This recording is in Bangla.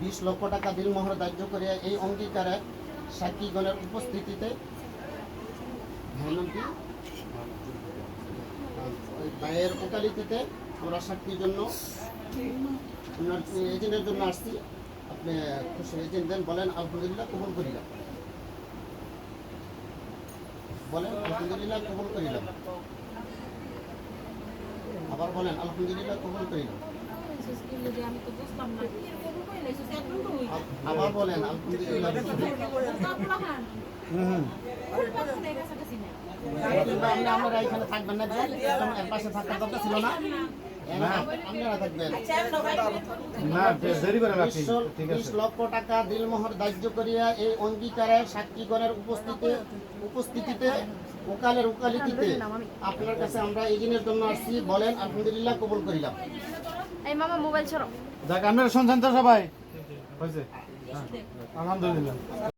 বিশ লক্ষ টাকা দিলমোহর ধার্য করে এই অঙ্গীকারে সাক্ষীগণের উপস্থিতিতে ভাইয়ের সাক্ষীর জন্য এজেন্টের জন্য আসছি। আপনি খুশি এজেন্ট দেন, বলেন, আলহামদুলিল্লাহ, কবুল করিলাম। বলেন আলহামদুলিল্লাহ কবুল করিলাম। আবার বলেন আলহামদুলিল্লাহ কবুল করিলাম। আবার বলেন আলহামদুলিল্লাহ আপনারা এখানে থাকবেন না পাশে থাকার দরকার ছিল না। লক্ষ টাকা দিলমোহর ধার্য করিয়া এই অঙ্গীকারে সাক্ষীগণের উপস্থিতি উপস্থিতিতে ওকালের উকালিতিতে আপনার কাছে আমরা এই দিনের জন্য আসছি। বলেন আলহামদুলিল্লাহ কবুল করিলাম। এই মামা মোবাইল ছাড়ো যাক আপনারা শুনছেন তো সবাই। হয়েছে। হ্যাঁ, আলহামদুলিল্লাহ।